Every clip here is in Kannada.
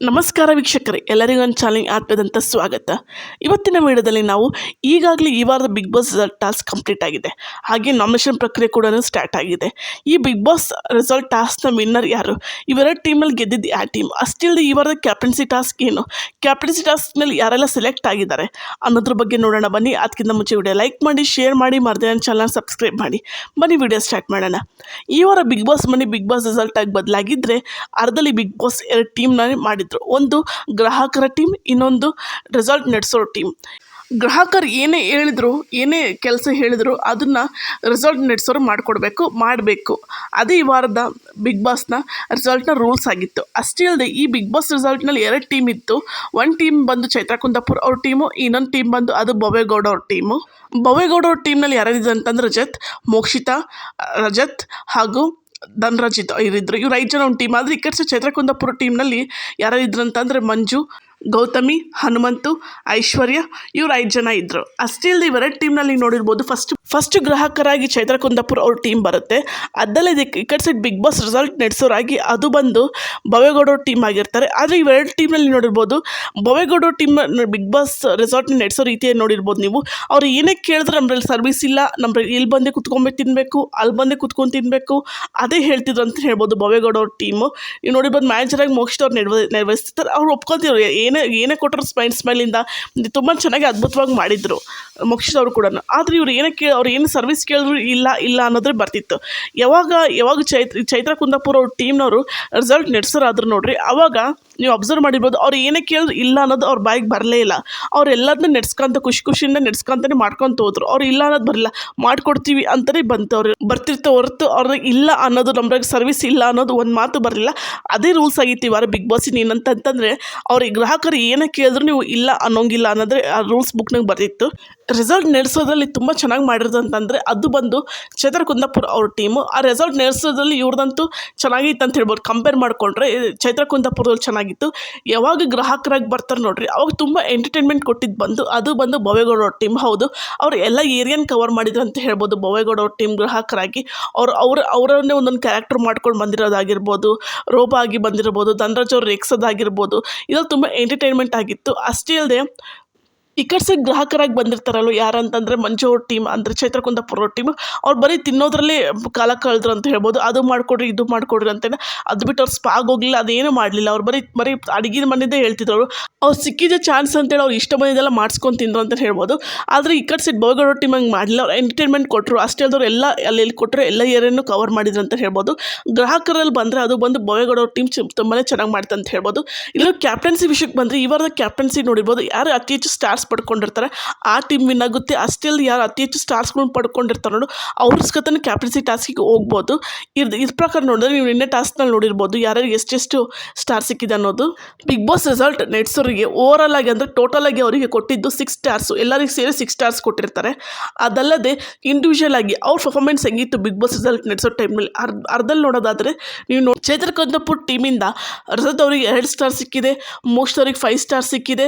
ನಮಸ್ಕಾರ ವೀಕ್ಷಕರೇ, ಎಲ್ಲರಿಗೂ ಒಂದು ಚಾಲೆಂಜ್ ಆತ್ಮದಂತ ಸ್ವಾಗತ. ಇವತ್ತಿನ ವಿಡಿಯೋದಲ್ಲಿ ನಾವು ಈಗಾಗಲೇ ಈ ವಾರದ ಬಿಗ್ ಬಾಸ್ ಟಾಸ್ಕ್ ಕಂಪ್ಲೀಟ್ ಆಗಿದೆ. ಹಾಗೆ ನಾಮಿನೇಷನ್ ಪ್ರಕ್ರಿಯೆ ಕೂಡ ಸ್ಟಾರ್ಟ್ ಆಗಿದೆ. ಈ ಬಿಗ್ ಬಾಸ್ ರಿಸಲ್ಟ್ ಟಾಸ್ಕ್ನ ವಿನ್ನರ್ ಯಾರು? ಇವೆರಡು ಟೀಮಲ್ಲಿ ಗೆದ್ದಿದ್ದು ಆ ಟೀಮ್ ಅಷ್ಟಿಲ್ಲದೆ ಈ ವಾರದ ಕ್ಯಾಪ್ಟನ್ಸಿ ಟಾಸ್ಕ್ ಏನು? ಕ್ಯಾಪ್ಟನ್ಸಿ ಟಾಸ್ಕ್ನಲ್ಲಿ ಯಾರೆಲ್ಲ ಸೆಲೆಕ್ಟ್ ಆಗಿದ್ದಾರೆ? ಅನ್ನೋದ್ರ ಬಗ್ಗೆ ನೋಡೋಣ. ಬನ್ನಿ, ಅದಕ್ಕಿಂತ ಮುಂಚೆ ವಿಡಿಯೋ ಲೈಕ್ ಮಾಡಿ ಶೇರ್ ಮಾಡಿ, ಮರದೇ ನನ್ನ ಚಾನಲ್ ಸಬ್ಸ್ಕ್ರೈಬ್ ಮಾಡಿ. ಬನ್ನಿ, ವಿಡಿಯೋ ಸ್ಟಾರ್ಟ್ ಮಾಡೋಣ. ಈ ವಾರ ಬಿಗ್ ಬಾಸ್ ಮನೆ ಬಿಗ್ ಬಾಸ್ ರಿಸಲ್ಟ್ ಆಗಿ ಬದಲಾಗಿದ್ದರೆ ಅರ್ಧದಲ್ಲಿ ಬಿಗ್ ಬಾಸ್ ಎರಡು ಟೀಮ್ನ ಮಾಡಿದ್ರು. ಒಂದು ಗ್ರಾಹಕರ ಟೀಮ್ ಇನ್ನೊಂದು ರಿಸಲ್ಟ್ ನಡೆಸೋ ಟೀಮ್ ಗ್ರಾಹಕರು ಏನೇ ಹೇಳಿದ್ರು, ಏನೇ ಕೆಲಸ ಹೇಳಿದ್ರು, ಅದನ್ನು ರಿಸಲ್ಟ್ ನಡೆಸೋರು ಮಾಡಿಕೊಡ್ಬೇಕು, ಮಾಡಬೇಕು. ಅದೇ ಈ ವಾರದ ಬಿಗ್ ಬಾಸ್ನ ರಿಸಲ್ಟ್ನ ರೂಲ್ಸ್ ಆಗಿತ್ತು. ಅಷ್ಟೇ ಅಲ್ಲದೆ ಈ ಬಿಗ್ ಬಾಸ್ ರಿಸಲ್ಟ್ನಲ್ಲಿ ಎರಡು ಟೀಮ್ ಇತ್ತು. ಒಂದು ಟೀಮ್ ಬಂದು ಚೈತ್ರ ಕುಂದಾಪುರ್ ಅವ್ರ ಟೀಮು ಇನ್ನೊಂದು ಟೀಮ್ ಬಂದು ಅದು ಬೊವೇಗೌಡ ಅವ್ರ ಟೀಮು ಬೊವೇಗೌಡ ಅವ್ರ ಟೀಮ್ನಲ್ಲಿ ಯಾರ್ಯಾರಿದೆ ಅಂತಂದ್ರೆ ರಜತ್, ಮೋಕ್ಷಿತಾ, ರಜತ್ ಹಾಗೂ ಧನ್ರಾಜಿತ್ ಇವರಿದ್ರು ಇವ್ರು ಐದು ಜನ ಒಂದು ಟೀಮ್ ಆದರೆ ಈ ಕಡೆ ಕುಂದಾಪುರ ಟೀಮ್ನಲ್ಲಿ ಯಾರು ಇದ್ರು ಅಂತಂದರೆ ಮಂಜು ಗೌತಮಿ, ಹನುಮಂತು, ಐಶ್ವರ್ಯ ಇವ್ರು ಐದು ಜನ ಇದ್ದರು ಅಷ್ಟೇ ಇಲ್ಲದೆ ಇವೆರಡು ಟೀಮ್ನಲ್ಲಿ ನೋಡಿರ್ಬೋದು ಫಸ್ಟ್ ಫಸ್ಟ್ ಗ್ರಾಹಕರಾಗಿ ಚೈತ್ರ ಕುಂದಾಪುರ ಅವ್ರ ಟೀಮ್ ಬರುತ್ತೆ. ಅದಲ್ಲದೆ ಈ ಕಡೆ ಸೈಡ್ ಬಿಗ್ ಬಾಸ್ ರಿಸಲ್ಟ್ ನಡೆಸೋರಾಗಿ ಅದು ಬಂದು ಬವೇಗೌಡ ಟೀಮ್ ಆಗಿರ್ತಾರೆ. ಆದರೆ ಇವೆರಡು ಟೀಮ್ನಲ್ಲಿ ನೋಡಿರ್ಬೋದು ಬವೇಗೌಡ ಟೀಮ್ ಬಿಗ್ ಬಾಸ್ ರೆಸಾರ್ಟ್ನ ನಡೆಸೋ ರೀತಿಯಲ್ಲಿ ನೋಡಿರ್ಬೋದು ನೀವು. ಅವ್ರು ಏನೇ ಕೇಳಿದ್ರೆ ನಮ್ಮಲ್ಲಿ ಸರ್ವಿಸ್ ಇಲ್ಲ ನಮ್ಮಲ್ಲಿ ಇಲ್ಲಿ ಬಂದೇ ಕುತ್ಕೊಂಬೇಕು ತಿನ್ನಬೇಕು ಅಲ್ಲಿ ಬಂದೇ ಕುತ್ಕೊಂಡು ತಿನ್ನಬೇಕು ಅದೇ ಹೇಳ್ತಿದ್ರು ಅಂತ ಹೇಳ್ಬೋದು ಬವೇಗೌಡವ್ರ ಟೀಮು ನೀವು ನೋಡಿರ್ಬೋದು ಮ್ಯಾನೇಜರಾಗಿ ಮೋಕ್ಷದವ್ರು ನೆರವ ನೆರವೇರಿಸ್ತಾರೆ ಅವ್ರು ಒಪ್ಕೊತಿದ್ರು ಏನೇ ಏನೇ ಕೊಟ್ಟರು ಸ್ಮೈಲ್ ಸ್ಮೈಲಿಂದ ತುಂಬ ಚೆನ್ನಾಗಿ ಅದ್ಭುತವಾಗಿ ಮಾಡಿದರು ಮೋಕ್ಷಿತ್ ಅವರು ಕೂಡ. ಆದರೆ ಇವ್ರು ಏನೇ ಕೇಳಿ, ಅವ್ರು ಏನು ಸರ್ವಿಸ್ ಕೇಳಿದ್ರು ಇಲ್ಲ ಇಲ್ಲ ಅನ್ನೋದ್ರೆ ಬರ್ತಿತ್ತು. ಯಾವಾಗ ಯಾವಾಗ ಚೈತ್ರ ಚೈತ್ರ ಕುಂದಾಪುರ ಅವ್ರ ಟೀಮ್ನವರು ರಿಸಲ್ಟ್ ನಡೆಸೋರಾದ್ರು ನೋಡ್ರಿ, ಅವಾಗ ನೀವು ಅಬ್ಸರ್ವ್ ಮಾಡಿರ್ಬೋದು, ಅವ್ರು ಏನೇ ಕೇಳಿದ್ರು ಇಲ್ಲ ಅನ್ನೋದು ಅವ್ರ ಬಾಯಿಗೆ ಬರಲೇ ಇಲ್ಲ. ಅವ್ರು ನೆಡ್ಸ್ಕೊಂತ, ಖುಷಿ ಖುಷಿಯಿಂದ ನೆಡ್ಸ್ಕೊಂತಾನೆ ಮಾಡ್ಕೊಂತ ಹೋದ್ರು. ಅವ್ರು ಇಲ್ಲ ಅನ್ನೋದು ಬರಲಿಲ್ಲ. ಮಾಡ್ಕೊಡ್ತೀವಿ ಅಂತಲೇ ಬಂತು ಅವ್ರು ಬರ್ತಿರ್ತ ಹೊರತು ಅವ್ರಿಗೆ ಇಲ್ಲ ಅನ್ನೋದು ನಮ್ಗೆ ಸರ್ವಿಸ್ ಇಲ್ಲ ಅನ್ನೋದು ಒಂದು ಮಾತು ಬರಲಿಲ್ಲ. ಅದೇ ರೂಲ್ಸ್ ಆಗಿತ್ತು ಈ ವಾರ ಬಿಗ್ ಬಾಸಿನ ಏನಂತಂತಂದರೆ ಅವ್ರಿಗೆ ಗ್ರಾಹಕರು ಏನೇ ಕೇಳಿದ್ರು ನೀವು ಇಲ್ಲ ಅನ್ನೋಂಗಿಲ್ಲ ಅನ್ನೋದ್ರೆ ಆ ರೂಲ್ಸ್ ಬುಕ್ನಾಗ ಬರ್ತಿತ್ತು ರಿಸಲ್ಟ್ ನಡೆಸೋದ್ರಲ್ಲಿ ತುಂಬ ಚೆನ್ನಾಗಿ ಮಾಡಿರೋದು ಅಂತಂದರೆ ಅದು ಬಂದು ಚೇತರ್ ಕುಂದಾಪುರ್ ಅವ್ರ ಟೀಮು ಆ ರಿಸಲ್ಟ್ ನಡೆಸೋದ್ರಲ್ಲಿ ಇವ್ರದಂತೂ ಚೆನ್ನಾಗಿತ್ತು ಅಂತ ಹೇಳ್ಬೋದು. ಕಂಪೇರ್ ಮಾಡಿಕೊಂಡ್ರೆ ಚೈತ್ರ ಕುಂದಾಪುರದಲ್ಲಿ ಚೆನ್ನಾಗಿತ್ತು. ಯಾವಾಗ ಗ್ರಾಹಕರಾಗಿ ಬರ್ತಾರೆ ನೋಡ್ರಿ, ಅವಾಗ ತುಂಬ ಎಂಟರ್ಟೈನ್ಮೆಂಟ್ ಕೊಟ್ಟಿದ್ದು ಬಂದು, ಅದು ಬಂದು ಬೊವೇಗೌಡ ಅವ್ರ ಟೀಮ್ ಹೌದು. ಅವ್ರು ಎಲ್ಲ ಏರಿಯಾನ ಕವರ್ ಮಾಡಿದ್ರು ಅಂತ ಹೇಳ್ಬೋದು ಬೋವೇಗೌಡ ಅವ್ರ ಟೀಮ್ ಗ್ರಾಹಕರಾಗಿ. ಅವ್ರು, ಅವ್ರ, ಅವರನ್ನೇ ಒಂದೊಂದು ಕ್ಯಾರೆಕ್ಟರ್ ಮಾಡ್ಕೊಂಡು ಬಂದಿರೋದಾಗಿರ್ಬೋದು, ರೋಬಾಗಿ ಬಂದಿರ್ಬೋದು, ಧನರಾಜ್ ಅವ್ರು ರೇಗ್ಸೋದಾಗಿರ್ಬೋದು ಇದ್ರಲ್ಲಿ ತುಂಬ ಎಂಟರ್ಟೈನ್ಮೆಂಟ್ ಆಗಿತ್ತು. ಅಷ್ಟೇ ಅಲ್ಲದೆ ಈ ಕಡೆ ಸೈಡ್ ಗ್ರಾಹಕರಾಗಿ ಬಂದಿರ್ತಾರಲ್ವ ಯಾರಂತಂದರೆ ಮಂಜು ಅವ್ರ ಟೀಮ್ ಅಂದರೆ ಚೈತ್ರ ಕುಂದಾಪುರ ಅವ್ರ ಟೀಮ್ ಅವ್ರು ಬರೀ ತಿನ್ನೋದ್ರಲ್ಲಿ ಕಾಲ ಕಳೆದ್ರು ಅಂತ ಹೇಳ್ಬೋದು. ಅದು ಮಾಡಿಕೊಡ್ರಿ, ಇದು ಮಾಡಿಕೊಡ್ರಿ ಅಂತೇನೆ. ಅದು ಬಿಟ್ಟು ಅವ್ರು ಸ್ಪಾಗ್ ಹೋಗಲಿಲ್ಲ, ಅದೇನು ಮಾಡಲಿಲ್ಲ. ಅವ್ರು ಬರೀ ಬರೀ ಅಡುಗೆ ಮನೆಯದೇ ಹೇಳ್ತಿದ್ರು ಅವ್ರು. ಅವ್ರು ಸಿಕ್ಕಿದ ಚಾನ್ಸ್ ಅಂತೇಳಿ ಅವ್ರು ಇಷ್ಟ ಬಂದಿದ್ದೆಲ್ಲ ಮಾಡ್ಸ್ಕೊಂಡು ತಿಂದರು ಅಂತ ಹೇಳ್ಬೋದು. ಆದರೆ ಈ ಕಡೆ ಸೈಡ್ ಬೋಗೌಡ ಟೀಮ್ ಹಂಗೆ ಮಾಡಲಿಲ್ಲ. ಅವ್ರು ಎಂಟರ್ಟೈನ್ಮೆಂಟ್ ಕೊಟ್ಟರು ಅಷ್ಟೇ ಅಲ್ದವ್ರು ಎಲ್ಲ ಅಲ್ಲಿ ಕೊಟ್ಟರು ಎಲ್ಲ ಏರಿಯನ್ನು ಕವರ್ ಮಾಡಿದ್ರು ಅಂತ ಹೇಳ್ಬೋದು. ಗ್ರಾಹಕರಲ್ಲಿ ಬಂದರೆ ಅದು ಬಂದು ಬೋವೇಗೌಡ ಅವ್ರ ಟೀಮ್ ತುಂಬಾ ಚೆನ್ನಾಗಿ ಮಾಡ್ತಂತ ಹೇಳ್ಬೋದು. ಇಲ್ಲೂ ಕ್ಯಾಪ್ಟನ್ಸಿ ವಿಷಯಕ್ಕೆ ಬಂದರೆ ಈ ವಾರದ ಕ್ಯಾಪ್ಟನ್ಸಿ ನೋಡಿರ್ಬೋದು. ಯಾರು ಅತಿ ಹೆಚ್ಚು ಸ್ಟಾರ್ಸ್ ಪಡ್ಕೊಂಡಿರ್ತಾರೆ. ಆ ಟೀಮ್ ವಿನ್ ಆಗುತ್ತೆ. ಅಷ್ಟೇ ಅಲ್ಲದೆ ಯಾರು ಅತಿ ಹೆಚ್ಚು ಸ್ಟಾರ್ಸ್ಗಳನ್ನ ಪಡ್ಕೊಂಡಿರ್ತಾರೆ ನೋಡು. ಅವ್ರ ಸ್ಕತನ ಕ್ಯಾಪ್ಟನ್ಸಿ ಟಾಸ್ಕಿಗೆ ಹೋಗ್ಬೋದು. ಇದು ಇದ್ರ ಪ್ರಕಾರ ನೋಡಿದ್ರೆ ನೀವು ನಿನ್ನೆ ಟಾಸ್ಕ್ನಲ್ಲಿ ನೋಡಿರ್ಬೋದು ಯಾರ್ಯಾರು ಎಷ್ಟೆಷ್ಟು ಸ್ಟಾರ್ ಸಿಕ್ಕಿದೆ ಅನ್ನೋದು. ಬಿಗ್ ಬಾಸ್ ರಿಸಲ್ಟ್ ನೆಟ್ಸೋರಿಗೆ ಓವರಾಲ್ ಆಗಿ ಅಂದರೆ ಟೋಟಲ್ ಆಗಿ ಅವರಿಗೆ ಕೊಟ್ಟಿದ್ದು ಸಿಕ್ಸ್ ಸ್ಟಾರ್ಸು ಎಲ್ಲರಿಗೂ ಸೇರಿ ಸಿಕ್ಸ್ ಸ್ಟಾರ್ಸ್ ಕೊಟ್ಟಿರ್ತಾರೆ. ಅದಲ್ಲದೆ ಇಂಡಿವಿಜುವಲ್ ಆಗಿ ಅವ್ರ ಪರ್ಫಾರ್ಮೆನ್ಸ್ ಹೆಂಗಿತ್ತು ಬಿಗ್ ಬಾಸ್ ರಿಸಲ್ಟ್ ನಡೆಸೋ ಟೈಮಲ್ಲಿ ಅರ್ಧ, ಅರ್ಧದಲ್ಲಿ ನೋಡೋದಾದರೆ ನೀವು ನೋಡಿ ಚೇತರ್ ಕಂದಪುರ್ ಟೀಮಿಂದ ರಜತ್ ಅವರಿಗೆ ಎರಡು ಸ್ಟಾರ್ ಸಿಕ್ಕಿದೆ. ಮೋಸ್ಟ್ ಅವ್ರಿಗೆ ಫೈವ್ ಸ್ಟಾರ್ ಸಿಕ್ಕಿದೆ.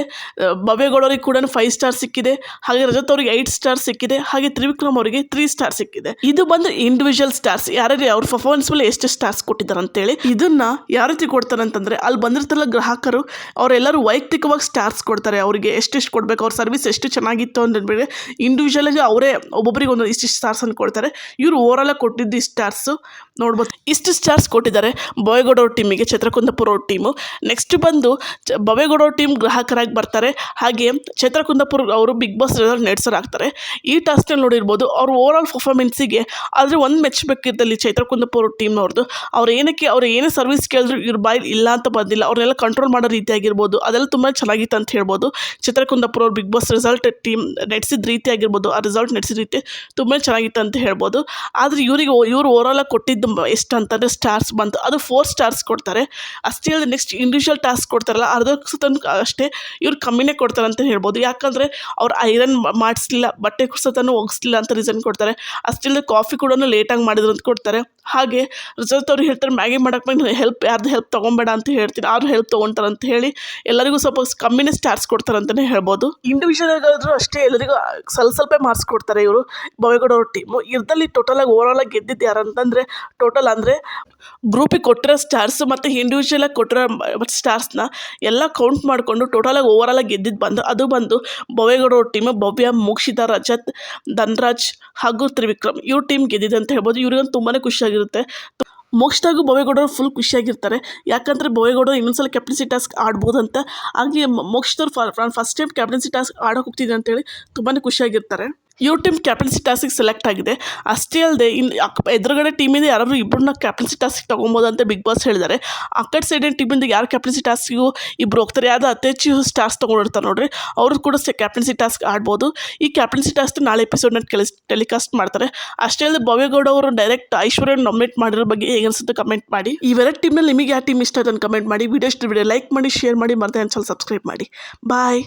ಭವ್ಯಗೌಡವ್ರಿಗೆ ಕೂಡ ಫೈವ್ ಸ್ಟಾರ್ ಸಿಕ್ಕಿದೆ, ಹಾಗೆ ರಜತ್ ಅವರಿಗೆ ಏಯ್ಟ್ ಸ್ಟಾರ್ ಸಿಕ್ಕಿದೆ, ಹಾಗೆ ತ್ರಿವಿಕ್ರಮ್ ಅವರಿಗೆ ತ್ರೀ ಸ್ಟಾರ್ ಸಿಕ್ಕಿದೆ. ಇದು ಬಂದು ಇಂಡಿವಿಜುವಲ್ ಸ್ಟಾರ್ಸ್ ಯಾರು ಅವ್ರ ಪರ್ಫಾರ್ಮೆನ್ಸ್ ಮೇಲೆ ಎಷ್ಟು ಸ್ಟಾರ್ಸ್ ಕೊಟ್ಟಿದ್ದಾರೆ ಅಂತೇಳಿ ಇದನ್ನ ಯಾವ ರೀತಿ ಕೊಡ್ತಾರೆ ಅಂತಂದ್ರೆ ಅಲ್ಲಿ ಬಂದಿರ್ತಲ್ಲ ಗ್ರಾಹಕರು, ಅವರೆಲ್ಲರೂ ವೈಯಕ್ತಿಕವಾಗಿ ಸ್ಟಾರ್ಸ್ ಕೊಡ್ತಾರೆ, ಅವರಿಗೆ ಎಷ್ಟೆಷ್ಟು ಕೊಡಬೇಕು, ಅವ್ರ ಸರ್ವಿಸ್ ಎಷ್ಟು ಚೆನ್ನಾಗಿತ್ತು ಅಂತಂದ್ಬಿಟ್ಟು ಇಂಡಿವಿಜುವಲ್ ಆಗಿ ಅವರೇ ಒಬ್ಬೊಬ್ಬರಿಗೆ ಒಂದು ಇಷ್ಟಿಷ್ಟು ಸ್ಟಾರ್ಸ್ ಅನ್ನು ಕೊಡ್ತಾರೆ. ಇವರು ಓವರಾಲ್ ಆಗಿ ಕೊಟ್ಟಿದ್ದು ಈ ಸ್ಟಾರ್ಸು ನೋಡ್ಬೋದು. ಇಷ್ಟು ಸ್ಟಾರ್ಸ್ ಕೊಟ್ಟಿದ್ದಾರೆ. ಅವ್ರ ಟೀಮಿಗೆ ಚತ್ರಕುಂದಪುರ ಟೀಮು ನೆಕ್ಸ್ಟ್ ಬಂದು ಬೊವೇಗೌಡ ಟೀಮ್ ಗ್ರಾಹಕರಾಗಿ ಬರ್ತಾರೆ. ಹಾಗೆ ಚತ್ರಕುಂದಪುರ ಅವರು ಬಿಗ್ ಬಾಸ್ ರಿಸಲ್ಟ್ ನಡೆಸೋರಾಗ್ತಾರೆ ಈ ಟಾಸ್ಕ್ನಲ್ಲಿ ನೋಡಿರ್ಬೋದು ಅವ್ರ ಆಲ್ ಪರ್ಫಾರ್ಮೆನ್ಸಿಗೆ ಆದರೆ ಒಂದು ಮೆಚ್ಚಬೇಕಿದ್ದಲ್ಲಿ ಬೇಕಿದ್ದಲ್ಲಿ ಚೈತ್ರಕುಂದಪುರ ಟೀಮ್ನವ್ರದ್ದು ಅವ್ರು ಏನಕ್ಕೆ, ಅವ್ರು ಏನೇ ಸರ್ವಿಸ್ ಕೇಳಿದ್ರು ಇವ್ರ ಬಾಯಿ ಇಲ್ಲ ಅಂತ ಬಂದಿಲ್ಲ. ಅವ್ರನ್ನೆಲ್ಲ ಕಂಟ್ರೋಲ್ ಮಾಡೋ ರೀತಿ ಆಗಿರ್ಬೋದು. ಅದೆಲ್ಲ ತುಂಬ ಚೆನ್ನಾಗಿತ್ತು ಅಂತ ಹೇಳ್ಬೋದು. ಚಿತ್ರಕುಂದಪುರ ಅವ್ರು ಬಿಗ್ ಬಾಸ್ ರಿಸಲ್ಟ್ ಟೀಮ್ ನಡೆಸಿದ ರೀತಿ ಆಗಿರ್ಬೋದು. ಆ ರಿಸಲ್ಟ್ ನಡೆಸಿದ ರೀತಿ ತುಂಬ ಚೆನ್ನಾಗಿತ್ತು ಅಂತ ಹೇಳ್ಬೋದು. ಆದರೆ ಇವರಿಗೆ, ಇವರು ಓವರಾಲ್ ಆಗಿ ಕೊಟ್ಟಿದ್ದು ಮ- ಎಷ್ಟು ಅಂತಂದರೆ ಸ್ಟಾರ್ಸ್ ಬಂತು. ಅದು ಫೋರ್ ಸ್ಟಾರ್ಸ್ ಕೊಡ್ತಾರೆ. ಅಷ್ಟೇ ಅಲ್ಲದೆ ನೆಕ್ಸ್ಟ್ ಇಂಡಿವಿಜುವಲ್ ಟಾಸ್ಕ್ ಕೊಡ್ತಾರಲ್ಲ ಅದಕ್ಕೆ ತನಕ ಅಷ್ಟೇ ಇವ್ರು ಕಮ್ಮಿನೇ ಕೊಡ್ತಾರೆ ಅಂತ ಹೇಳ್ಬೋದು. ಯಾಕಂದರೆ ಅವ್ರು ಐರನ್ ಮಾಡಿಸ್ಲಿಲ್ಲ, ಬಟ್ಟೆ ಕುಸತನ ಒಗಿಸ್ಲಿಲ್ಲ ಅಂತ ರೀಸನ್ ಕೊಡ್ತಾರೆ. ಅಷ್ಟಿಲ್ಲದೆ ಕಾಫಿ ಕೂಡ ಲೇಟಾಗಿ ಮಾಡಿದ್ರು ಅಂತ ಕೊಡ್ತಾರೆ. ಹಾಗೆ ರಿಸಲ್ಟ್ ಅವ್ರು ಹೇಳ್ತಾರೆ, ಮ್ಯಾಗಿ ಮಾಡೋಕ್ಕೆ ಬಂದು ಹೆಲ್ಪ್ ಯಾರ್ದು ಹೆಲ್ಪ್ ತೊಗೊಬೇಡ ಅಂತ ಹೇಳ್ತೀನಿ. ಅವ್ರು ಹೆಲ್ಪ್ ತೊಗೊತಾರೆ ಅಂತ ಹೇಳಿ ಎಲ್ಲರಿಗೂ ಸ್ವಲ್ಪ ಕಮ್ಮಿನೇ ಸ್ಟಾರ್ಸ್ ಕೊಡ್ತಾರೆ ಅಂತಲೇ ಹೇಳ್ಬೋದು. ಇಂಡಿವಿಜುವಲ್ ಆಗಾದರೂ ಅಷ್ಟೇ ಎಲ್ಲರಿಗೂ ಸ್ವಲ್ಪ ಸ್ವಲ್ಪ ಮಾರ್ಕ್ಸ್ ಕೊಡ್ತಾರೆ ಇವರು. ಬೊವೇಗೌಡ ಅವ್ರ ಟೀಮು ಇದರಲ್ಲಿ ಟೋಟಲಾಗಿ ಓವರಾಲ್ ಆಗಿ ಗೆದ್ದಿದ್ದು ಯಾರು ಅಂತಂದರೆ ಟೋಟಲ್ ಅಂದರೆ ಗ್ರೂಪಿಗೆ ಕೊಟ್ಟಿರೋ ಸ್ಟಾರ್ಸ್ ಮತ್ತು ಇಂಡಿವಿಜುವಲಾಗಿ ಕೊಟ್ಟಿರೋ ಸ್ಟಾರ್ಸ್ನ ಎಲ್ಲ ಕೌಂಟ್ ಮಾಡಿಕೊಂಡು ಟೋಟಲಾಗಿ ಓವರಾಲಾಗಿ ಗೆದ್ದಿದ್ದು ಬಂದು, ಅದು ಬಂದು ಬವೇಗೌಡರ ಟೀಮು ಭವ್ಯ, ಮೋಕ್ಷಿತಾ, ರಜತ್, ಧನ್ರಾಜ್ ಹಾಗೂ ತ್ರಿವಿಕ್ರಮ್ ಇವ್ರ ಟೀಮ್ ಗೆದ್ದಿದೆ ಅಂತ ಹೇಳ್ಬೋದು. ಇವ್ರಿಗಂತೂ ತುಂಬಾ ಖುಷಿಯಾಗಿರುತ್ತೆ. ಮೋಕ್ಷದಾಗೂ ಬವೇಗೌಡರು ಫುಲ್ ಖುಷಿಯಾಗಿರ್ತಾರೆ. ಯಾಕಂದರೆ ಭವೇಗೌಡರು ಇನ್ನೊಂದ್ಸಲ ಕ್ಯಾಪ್ಟನ್ಸಿ ಟಾಸ್ಕ್ ಅಂತ. ಹಾಗೆ ಮೋಕ್ಷದವ್ರು ಫಸ್ಟ್ ಟೈಮ್ ಕ್ಯಾಪ್ಟನ್ಸಿ ಟಾಸ್ಕ್ ಆಡೋಕೆ ಹೋಗ್ತಿದೆ ಅಂತೇಳಿ ತುಂಬಾ ಖುಷಿಯಾಗಿರ್ತಾರೆ. ಇವ್ರ ಟೀಮ್ ಕ್ಯಾಪ್ಟನ್ಸಿ ಸಿಟಾಸಿಗೆ ಸೆಲೆಕ್ಟ್ ಆಗಿದೆ. ಅಷ್ಟೇ ಅಲ್ಲದೆ ಇನ್ನು ಅಕ್ ಎದುರುಗಡೆ ಟೀಮಿಂದ ಯಾರಾದರೂ ಇಬ್ಬರನ್ನ ಕ್ಯಾಪ್ಟನ್ಸಿ ಟಾಸ್ಕ್ ತೊಗೊಬೋದು ಅಂತ ಬಿಗ್ ಬಾಸ್ ಹೇಳಿದ್ದಾರೆ ಆ ಕಡೆ ಸೈಡಿನ ಟೀಮಿಂದ ಯಾರು ಕ್ಯಾಪ್ಟನ್ಸಿ ಟಾಸ್ಕಿಗೂ ಇಬ್ಬರು ಹೋಗ್ತಾರೆ. ಯಾವುದು ಅತಿ ಸ್ಟಾರ್ಸ್ ತೊಗೊಂಡಿರ್ತಾರೆ ನೋಡ್ರಿ. ಅವರು ಕೂಡ ಸೆ ಕ್ಯಾಪ್ಟನ್ಸಿ ಟಾಸ್ಕ್ ಆಡ್ಬೋದು. ಈ ಕ್ಯಾಪ್ಟನ್ಸಿ ಟಾಸ್ಕ್ ನಾಳೆ ಎಪಿಸೋಡ್ನ ಕೆಲ ಟೆಲಿಕಾಸ್ಟ್ ಮಾಡ್ತಾರೆ. ಅಷ್ಟೇ ಅಲ್ಲದೆ ಭವ್ಯಗೌಡ ಅವರು ಡೈರೆಕ್ಟ್ ಐಶ್ವರ್ಯ ನಾಮಿನೇಟ್ ಮಾಡಿರೋ ಬಗ್ಗೆ ಹೇಗೆ ಕಮೆಂಟ್ ಮಾಡಿ. ಇವೆರಡು ಟೀಮ್ನಲ್ಲಿ ನಿಮಗೆ ಯಾವ ಟೀಮ್ ಇಷ್ಟ ಅದನ್ನು ಕಮೆಂಟ್ ಮಾಡಿ. ವಿಡಿಯೋ ಇಷ್ಟ ವಿಡಿಯೋ ಲೈಕ್ ಮಾಡಿ ಶೇರ್ ಮಾಡಿ ಮತ್ತೆ ಸಲ ಸಬ್ಸ್ಕ್ರೈಬ್ ಮಾಡಿ. ಬಾಯ್